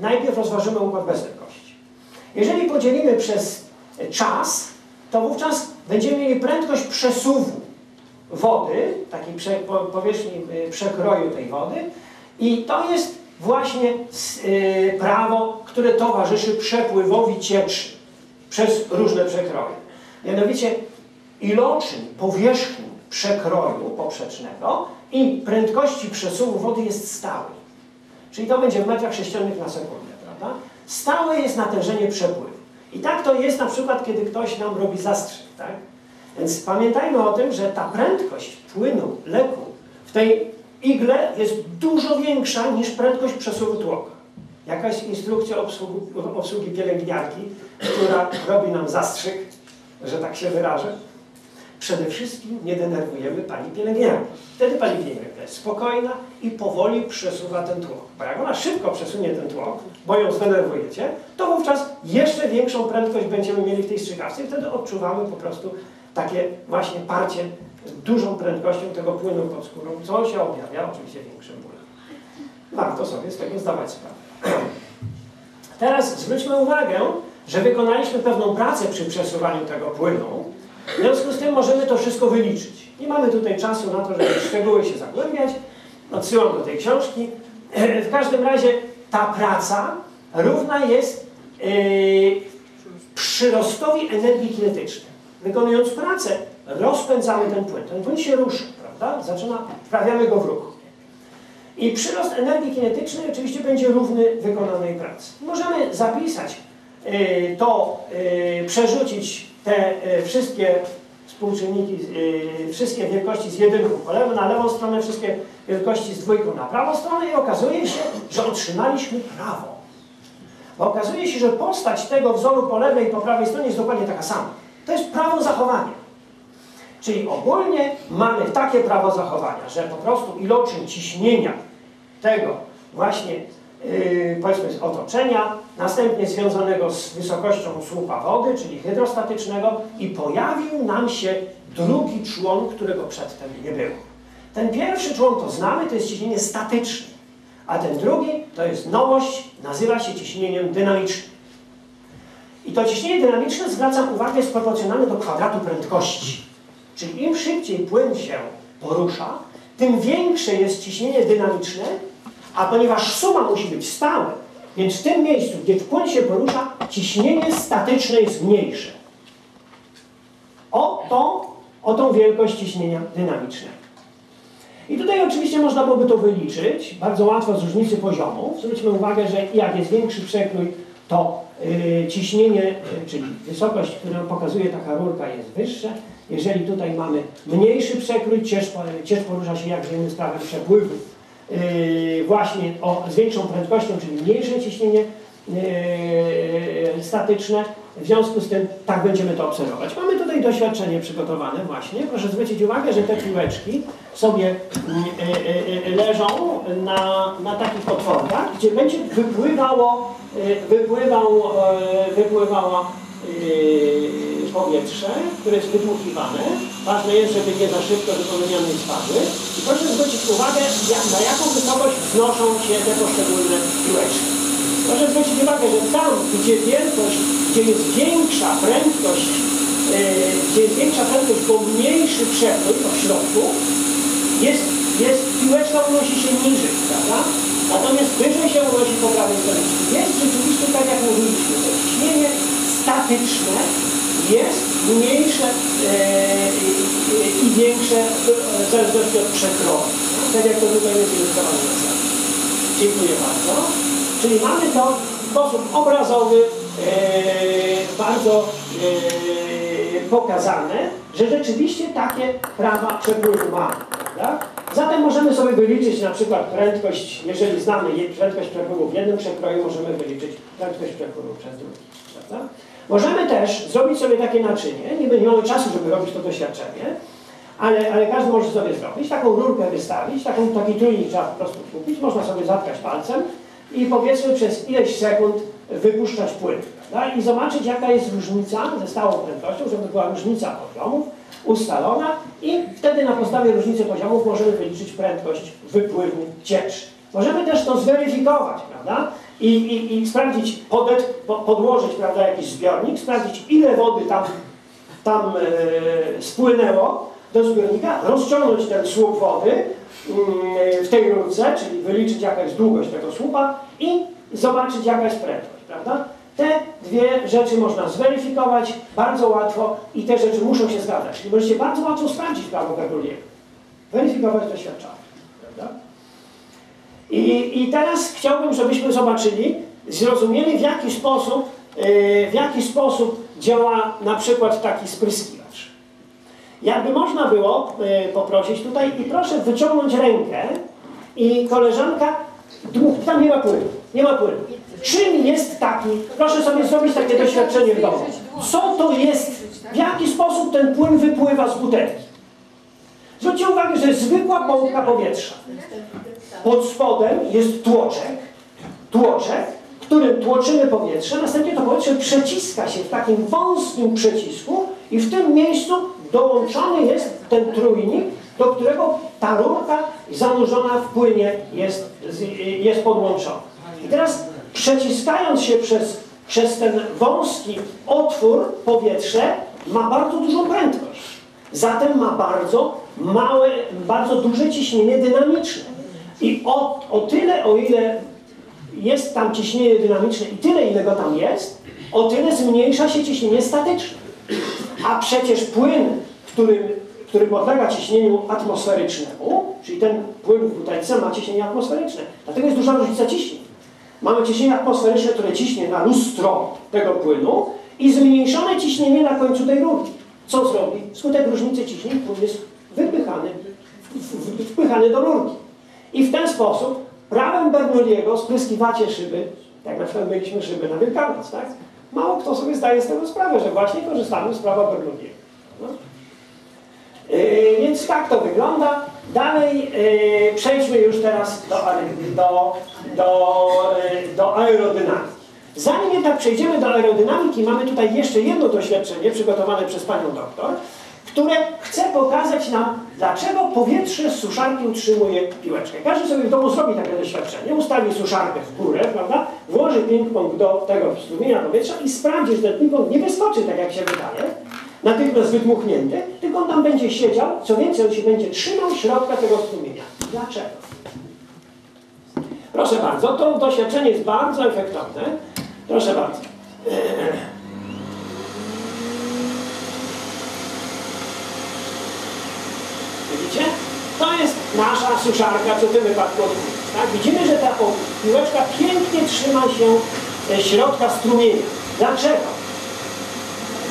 najpierw rozważymy układ bezderkości. Jeżeli podzielimy przez czas, to wówczas będziemy mieli prędkość przesuwu wody, takiej prze, powierzchni y, przekroju tej wody i to jest właśnie y, prawo, które towarzyszy przepływowi cieczy przez różne przekroje. Mianowicie iloczyn powierzchni przekroju poprzecznego i prędkości przesuwu wody jest stały. Czyli to będzie w metrach sześciennych na sekundę, prawda? Stałe jest natężenie przepływu. I tak to jest na przykład, kiedy ktoś nam robi zastrzyk, tak? Więc pamiętajmy o tym, że ta prędkość płynu leku w tej igle jest dużo większa niż prędkość przesuwu tłoka. Jaka jest instrukcja obsługi, obsługi pielęgniarki, która robi nam zastrzyk, że tak się wyrażę? Przede wszystkim nie denerwujemy pani pielęgniarki. Wtedy pani pielęgniarka jest spokojna i powoli przesuwa ten tłok. Bo jak ona szybko przesunie ten tłok, bo ją zdenerwujecie, to wówczas jeszcze większą prędkość będziemy mieli w tej strzykawce i wtedy odczuwamy po prostu takie właśnie parcie dużą prędkością tego płynu pod skórą, co się objawia oczywiście większym bólem. Warto sobie z tego zdawać sprawę. Teraz zwróćmy uwagę, że wykonaliśmy pewną pracę przy przesuwaniu tego płynu. W związku z tym możemy to wszystko wyliczyć. Nie mamy tutaj czasu na to, żeby w szczegóły się zagłębiać. Odsyłam do tej książki. W każdym razie ta praca równa jest yy, przyrostowi energii kinetycznej. Wykonując pracę, rozpędzamy ten płyn. Ten płyn się rusza, prawda? Zaczyna, wprawiamy go w ruch. I przyrost energii kinetycznej oczywiście będzie równy wykonanej pracy. Możemy zapisać y, to, y, przerzucić te y, wszystkie współczynniki, wszystkie wielkości z jedynką po lewo, na lewą stronę, wszystkie wielkości z dwójką na prawą stronę i okazuje się, że otrzymaliśmy prawo. Bo okazuje się, że postać tego wzoru po lewej i po prawej stronie jest dokładnie taka sama. To jest prawo zachowania. Czyli ogólnie mamy takie prawo zachowania, że po prostu iloczyn ciśnienia tego właśnie yy, powiedzmy z otoczenia, następnie związanego z wysokością słupa wody, czyli hydrostatycznego i pojawił nam się drugi człon, którego przedtem nie było. Ten pierwszy człon to znamy, to jest ciśnienie statyczne, a ten drugi to jest nowość, nazywa się ciśnieniem dynamicznym. I to ciśnienie dynamiczne, zwracam uwagę, jest proporcjonalne do kwadratu prędkości. Czyli im szybciej płyn się porusza, tym większe jest ciśnienie dynamiczne, a ponieważ suma musi być stałe, więc w tym miejscu, gdzie płyn się porusza, ciśnienie statyczne jest mniejsze. O, to, o tą wielkość ciśnienia dynamicznego. I tutaj oczywiście można byłoby to wyliczyć, bardzo łatwo z różnicy poziomów. Zwróćmy uwagę, że jak jest większy przekrój, to yy, ciśnienie, yy, czyli wysokość, którą pokazuje taka rurka jest wyższa. Jeżeli tutaj mamy mniejszy przekrój, ciecz, ciecz porusza się, jak wiemy, sprawę przepływu yy, właśnie o, z większą prędkością, czyli mniejsze ciśnienie yy, statyczne. W związku z tym tak będziemy to obserwować. Mamy tutaj doświadczenie przygotowane właśnie. Proszę zwrócić uwagę, że te piłeczki sobie yy, leżą na, na takich otworach, gdzie będzie wypływało, wypływał, wypływało powietrze, które jest wydmuchiwane. Ważne jest, żeby nie za szybko wypełnione spadły. I proszę zwrócić uwagę, na jaką wysokość wznoszą się te poszczególne piłeczki. Proszę zwrócić uwagę, że tam, gdzie wielkość, gdzie jest większa prędkość, yy, gdzie jest większa prędkość, bo mniejszy przepływ w środku, jest, jest piłeczka unosi się niżej, prawda? Natomiast wyżej się unosi po prawej stronie. Jest rzeczywiście tak, jak mówiliśmy, to ciśnienie statyczne jest mniejsze e, i większe w zależności od przekroju. Tak jak to tutaj jest ilustrowane Dziękuję bardzo. Czyli mamy to w sposób obrazowy e, bardzo e, pokazane, że rzeczywiście takie prawa przepływu mamy. Prawda? Zatem możemy sobie wyliczyć na przykład prędkość, jeżeli znamy prędkość przepływu w jednym przekroju, możemy wyliczyć prędkość przepływu przez drugi. Prawda? Możemy też zrobić sobie takie naczynie, nie będziemy mieli czasu, żeby robić to doświadczenie, ale, ale każdy może sobie zrobić, taką rurkę wystawić, taką, taki trójnik trzeba po prostu kupić, można sobie zatkać palcem i powiedzmy przez ileś sekund wypuszczać płyn. Prawda? I zobaczyć jaka jest różnica ze stałą prędkością, żeby była różnica poziomów ustalona i wtedy na podstawie różnicy poziomów możemy wyliczyć prędkość wypływu cieczy. Możemy też to zweryfikować, prawda? I, i, i sprawdzić, podet, po, podłożyć prawda, jakiś zbiornik, sprawdzić ile wody tam, tam e, spłynęło do zbiornika, rozciągnąć ten słup wody mm, w tej rurce, czyli wyliczyć jaka jest długość tego słupa i zobaczyć jaka jest prędkość, prawda? Te dwie rzeczy można zweryfikować bardzo łatwo i te rzeczy muszą się zgadzać. Czyli możecie bardzo łatwo sprawdzić prawo Bernoulliego. Weryfikować doświadczalnie. Prawda? I, I teraz chciałbym, żebyśmy zobaczyli, zrozumieli w jaki sposób, yy, w jaki sposób działa na przykład taki spryskiwacz. Jakby można było yy, poprosić tutaj i proszę wyciągnąć rękę i koleżanka, tam nie ma płynu, nie ma płynu. Czym jest taki, proszę sobie zrobić takie doświadczenie w domu. Co to jest, w jaki sposób ten płyn wypływa z butelki? Zwróćcie uwagę, że zwykła pompka powietrza. Pod spodem jest tłoczek, tłoczek, którym tłoczymy powietrze, następnie to powietrze przeciska się w takim wąskim przycisku i w tym miejscu dołączony jest ten trójnik, do którego ta rurka zanurzona w płynie jest, jest podłączona. I teraz przeciskając się przez, przez ten wąski otwór powietrze ma bardzo dużą prędkość. Zatem ma bardzo małe, bardzo duże ciśnienie dynamiczne. I o, o tyle, o ile jest tam ciśnienie dynamiczne i tyle, ile go tam jest, o tyle zmniejsza się ciśnienie statyczne. A przecież płyn, który, który podlega ciśnieniu atmosferycznemu, czyli ten płyn w butelce ma ciśnienie atmosferyczne. Dlatego jest duża różnica ciśnień. Mamy ciśnienie atmosferyczne, które ciśnie na lustro tego płynu i zmniejszone ciśnienie na końcu tej rurki. Co zrobi? Wskutek różnicy ciśnień płyn jest wypychany, wpychany do rurki. I w ten sposób prawem Bernoulliego spryskiwacie szyby, jak na przykład mieliśmy szyby na Wielkanoc, tak? Mało kto sobie zdaje z tego sprawę, że właśnie korzystamy z prawa Bernoulliego. No. Yy, więc tak to wygląda. Dalej yy, przejdźmy już teraz do, do, do, yy, do aerodynamiki. Zanim jednak przejdziemy do aerodynamiki, mamy tutaj jeszcze jedno doświadczenie przygotowane przez panią doktor, które chce pokazać nam, dlaczego powietrze z suszarki utrzymuje piłeczkę. Każdy sobie w domu zrobi takie doświadczenie, ustawi suszarkę w górę, prawda, włoży ping-pong do tego strumienia powietrza i sprawdzi, że ten ping-pong nie wyskoczy tak, jak się wydaje, natychmiast wydmuchnięty, tylko on tam będzie siedział, co więcej, on się będzie trzymał środka tego strumienia. Dlaczego? Proszę bardzo, to doświadczenie jest bardzo efektowne. Proszę bardzo. Widzicie? To jest nasza suszarka, co w tym wypadku tak? Widzimy, że ta piłeczka pięknie trzyma się e, środka strumienia. Dlaczego?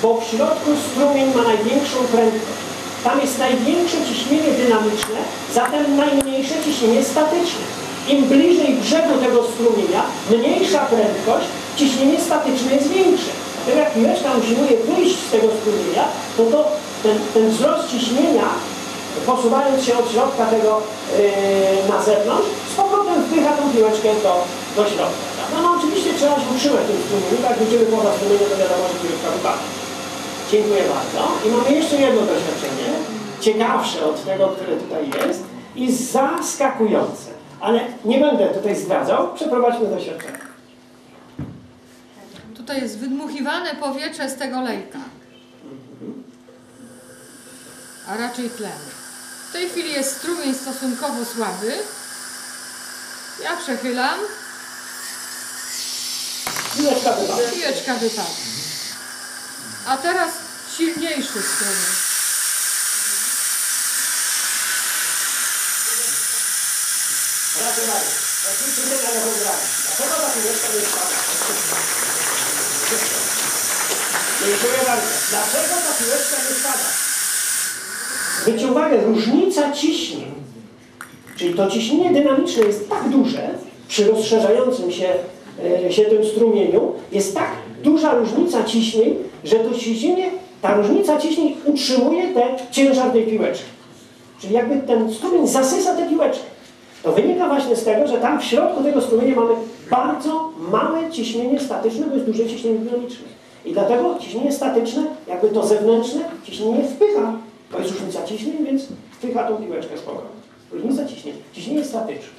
Bo w środku strumień ma największą prędkość. Tam jest największe ciśnienie dynamiczne, zatem najmniejsze ciśnienie statyczne. Im bliżej brzegu tego strumienia, mniejsza prędkość, ciśnienie statyczne jest większe. Dlatego jak piłeczka usiłuje wyjść z tego strumienia, to, to ten, ten wzrost ciśnienia posuwając się od środka tego yy, na zewnątrz, z powrotem wpycha tą piłeczkę do, do środka. No, no oczywiście trzeba się utrzymać tym strumieniu, tak wyjdziemy poza strumienie, to wiadomo, że piłeczka wypadnie. Dziękuję bardzo. I mamy jeszcze jedno doświadczenie, ciekawsze od tego, które tutaj jest i zaskakujące. Ale nie będę tutaj zdradzał, przeprowadźmy doświadczenie. Tutaj jest wydmuchiwane powietrze z tego lejka. A raczej tlen. W tej chwili jest strumień stosunkowo słaby. Ja przechylam. Piłeczka wypadła. A teraz silniejszy strumień. Proszę bardzo. Oczywiście nie da Dlaczego ta piłeczka nie spada? Zwróćcie uwagę, różnica ciśnień, czyli to ciśnienie dynamiczne jest tak duże przy rozszerzającym się, e, się tym strumieniu, jest tak duża różnica ciśnień, że to ciśnienie, ta różnica ciśnień utrzymuje te ciężar tej piłeczki. Czyli jakby ten strumień zasysa tę piłeczkę. To wynika właśnie z tego, że tam w środku tego strumienia mamy bardzo małe ciśnienie statyczne, bo jest duże ciśnienie dynamiczne. I dlatego ciśnienie statyczne, jakby to zewnętrzne, ciśnienie wpycha to jest różnica ciśnień, więc wpycha tą piłeczkę z powrotem. Różnica ciśnień. Ciśnienie statyczne.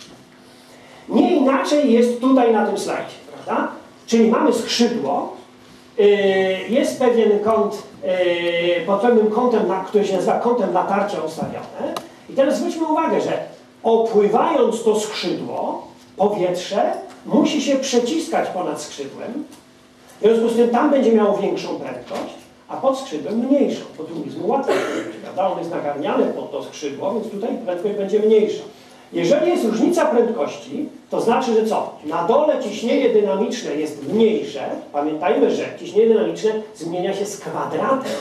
Nie inaczej jest tutaj na tym slajdzie, prawda? Czyli mamy skrzydło, yy, jest pewien kąt, yy, pod pewnym kątem, który się nazywa kątem natarcia ustawione. I teraz zwróćmy uwagę, że opływając to skrzydło, powietrze musi się przeciskać ponad skrzydłem. W związku z tym tam będzie miało większą prędkość, a pod skrzydłem mniejszą. Bo tu jest mu łatwiej, prawda? On jest nagarniany pod to skrzydło, więc tutaj prędkość będzie mniejsza. Jeżeli jest różnica prędkości, to znaczy, że co? Na dole ciśnienie dynamiczne jest mniejsze. Pamiętajmy, że ciśnienie dynamiczne zmienia się z kwadratem.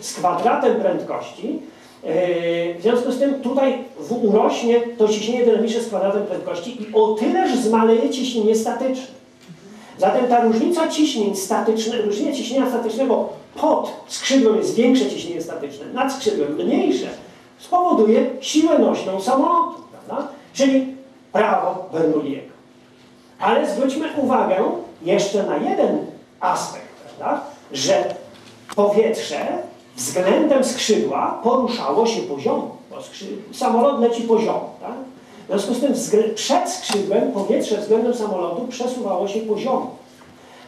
Z kwadratem prędkości. Yy, w związku z tym tutaj urośnie to ciśnienie dynamiczne z kwadratem prędkości i o tyleż zmaleje ciśnienie statyczne. Zatem ta różnica ciśnień statycznych, różnica ciśnienia statycznego pod skrzydłem jest większe ciśnienie statyczne, nad skrzydłem mniejsze, spowoduje siłę nośną samolotu, prawda? Czyli prawo Bernoulliego. Ale zwróćmy uwagę jeszcze na jeden aspekt, prawda? Że powietrze względem skrzydła poruszało się poziomo, bo samolot leci poziomo, tak? W związku z tym przed skrzydłem powietrze względem samolotu przesuwało się poziomo.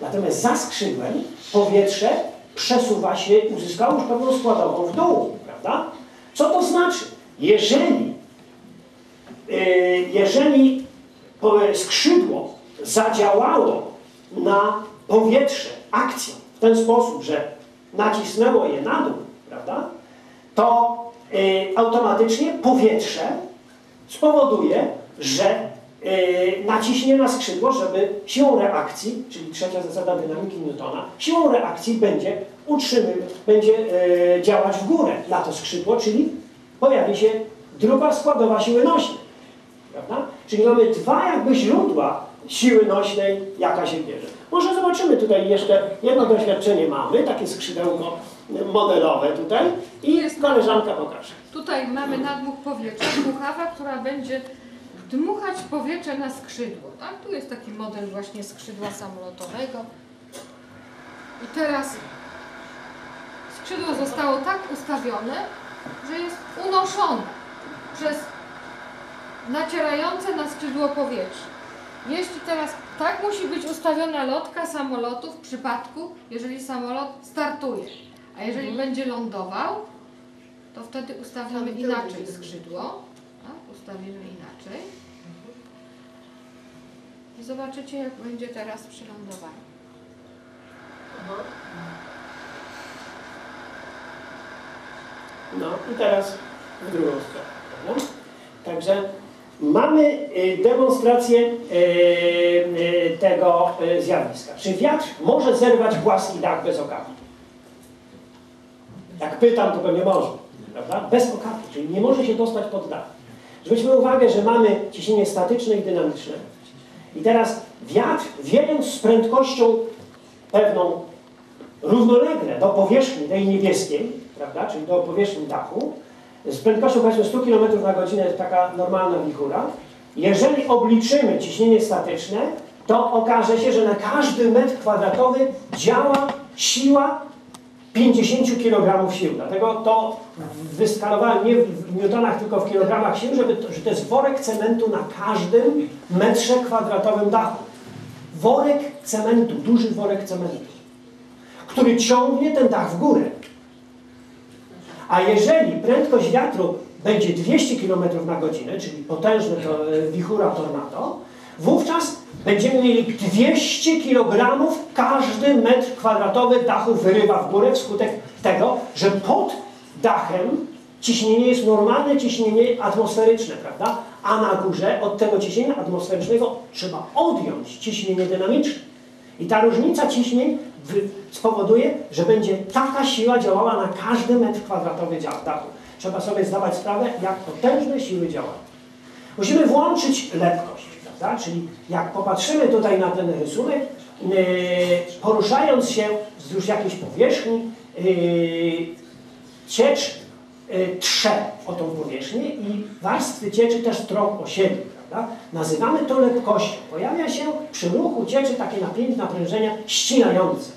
Natomiast za skrzydłem powietrze przesuwa się, uzyskało już pewną składową w dół, prawda? Co to znaczy? Jeżeli, yy, jeżeli skrzydło zadziałało na powietrze akcją w ten sposób, że nacisnęło je na dół, prawda? To yy, automatycznie powietrze spowoduje, że yy, naciśnie na skrzydło, żeby siłą reakcji, czyli trzecia zasada dynamiki Newtona, siłą reakcji będzie utrzymywać, będzie yy, działać w górę na to skrzydło, czyli pojawi się druga składowa siły nośnej. Prawda? Czyli mamy dwa jakby źródła siły nośnej, jaka się bierze. Może zobaczymy tutaj jeszcze jedno doświadczenie mamy, takie skrzydełko modelowe tutaj i koleżanka pokaże. Tutaj mamy nadmuch powietrza, dmuchawa, która będzie dmuchać powietrze na skrzydło. Tak? Tu jest taki model właśnie skrzydła samolotowego. I teraz skrzydło zostało tak ustawione, że jest unoszone przez nacierające na skrzydło powietrze. Jeśli teraz tak musi być ustawiona lotka samolotu w przypadku, jeżeli samolot startuje. A jeżeli mhm. będzie lądował, to wtedy ustawimy inaczej skrzydło. Tak? Ustawimy inaczej. I zobaczycie, jak będzie teraz przy lądowaniu. No i teraz w drugą stronę. Także mamy y, demonstrację y, y, tego zjawiska. Czy wiatr może zerwać płaski dach bez okapu? Jak pytam, to pewnie może. Prawda? Bez okapu, czyli nie może się dostać pod dach. Zwróćmy uwagę, że mamy ciśnienie statyczne i dynamiczne. I teraz wiatr, wiejąc z prędkością pewną równolegle do powierzchni tej niebieskiej, prawda, czyli do powierzchni dachu, z prędkością powiedzmy 100 km na godzinę jest taka normalna wichura. Jeżeli obliczymy ciśnienie statyczne, to okaże się, że na każdy metr kwadratowy działa siła 50 kg sił. Dlatego to wyskalowałem nie w newtonach, tylko w kilogramach sił, żeby to, że to jest worek cementu na każdym metrze kwadratowym dachu. Worek cementu, duży worek cementu, który ciągnie ten dach w górę. A jeżeli prędkość wiatru będzie 200 km na godzinę, czyli potężny to e, wichura tornado, wówczas będziemy mieli 200 kg każdy metr kwadratowy dachu wyrywa w górę wskutek tego, że pod dachem ciśnienie jest normalne ciśnienie atmosferyczne, prawda? A na górze od tego ciśnienia atmosferycznego trzeba odjąć ciśnienie dynamiczne. I ta różnica ciśnień spowoduje, że będzie taka siła działała na każdy metr kwadratowy dachu. Trzeba sobie zdawać sprawę, jak potężne siły działają. Musimy włączyć lekkość, prawda? Czyli jak popatrzymy tutaj na ten rysunek, yy, poruszając się wzdłuż jakiejś powierzchni, yy, ciecz yy, trze o tą powierzchnię i warstwy cieczy też trą o siebie. Prawda? Nazywamy to lekkością. Pojawia się przy ruchu cieczy takie napięcie, naprężenia ścinające.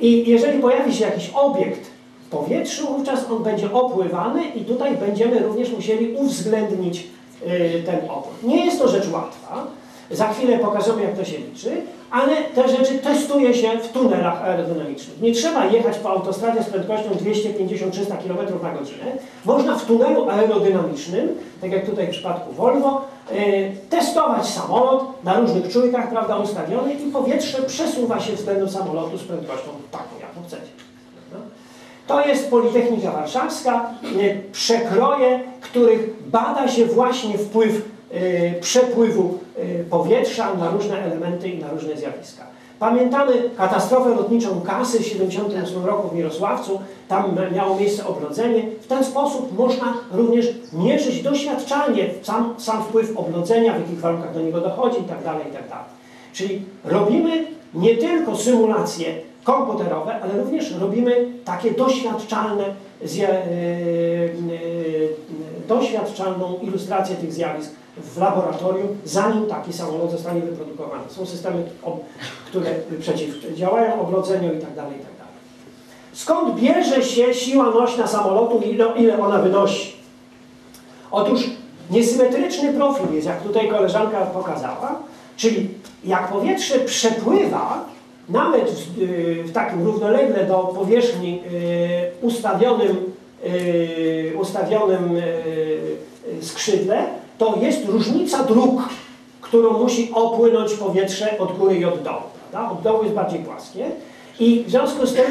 I jeżeli pojawi się jakiś obiekt w powietrzu, wówczas on będzie opływany i tutaj będziemy również musieli uwzględnić y, ten opór. Nie jest to rzecz łatwa. Za chwilę pokażemy, jak to się liczy, ale te rzeczy testuje się w tunelach aerodynamicznych. Nie trzeba jechać po autostradzie z prędkością 250-300 km na godzinę. Można w tunelu aerodynamicznym, tak jak tutaj w przypadku Volvo, y, testować samolot na różnych czujkach, prawda, ustawionych i powietrze przesuwa się względem samolotu z prędkością taką, jaką chcecie. To jest Politechnika Warszawska, y, przekroje, których bada się właśnie wpływ przepływu y, powietrza na różne elementy i na różne zjawiska. Pamiętamy katastrofę lotniczą Kasy w 1978 roku w Mirosławcu. Tam miało miejsce oblodzenie. W ten sposób można również mierzyć doświadczalnie sam, sam wpływ oblodzenia, w jakich warunkach do niego dochodzi itd. itd. Czyli robimy nie tylko symulacje komputerowe, ale również robimy takie doświadczalne, yy, yy, doświadczalną ilustrację tych zjawisk w laboratorium, zanim taki samolot zostanie wyprodukowany. Są systemy, które przeciwdziałają oblodzeniu itd. itd. Skąd bierze się siła nośna samolotu i ile, ile ona wynosi? Otóż niesymetryczny profil jest, jak tutaj koleżanka pokazała, czyli jak powietrze przepływa, nawet w, yy, w takim równolegle do powierzchni yy, ustawionym, yy, ustawionym skrzydle, to jest różnica dróg, którą musi opłynąć powietrze od góry i od dołu. Prawda? Od dołu jest bardziej płaskie. I w związku z tym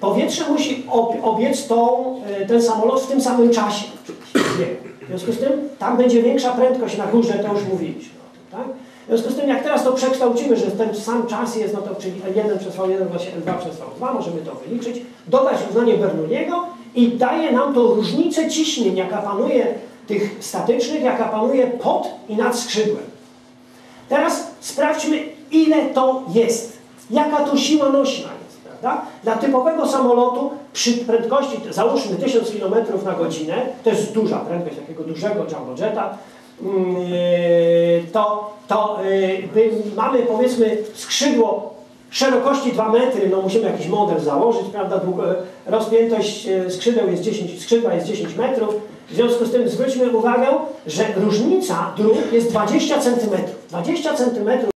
powietrze musi ob, obiec tą, ten samolot w tym samym czasie. W związku z tym tam będzie większa prędkość na górze, to już mówiliśmy o tym. Tak? W związku z tym, jak teraz to przekształcimy, że ten sam czas jest, no to czyli L1 przez V1 równa się L2 przez V2, możemy to wyliczyć, dodać równanie Bernoulliego i daje nam to różnicę ciśnień, jaka panuje tych statycznych, jaka panuje pod i nad skrzydłem. Teraz sprawdźmy, ile to jest. Jaka to siła nośna jest, prawda? Dla typowego samolotu przy prędkości, załóżmy 1000 km na godzinę, to jest duża prędkość takiego dużego jumbo-jeta, to, to y, mamy powiedzmy skrzydło szerokości 2 metry, no musimy jakiś model założyć, prawda, rozpiętość y, skrzydeł jest 10, skrzydła jest 10 metrów, w związku z tym zwróćmy uwagę, że różnica dróg jest 20 cm. 20 cm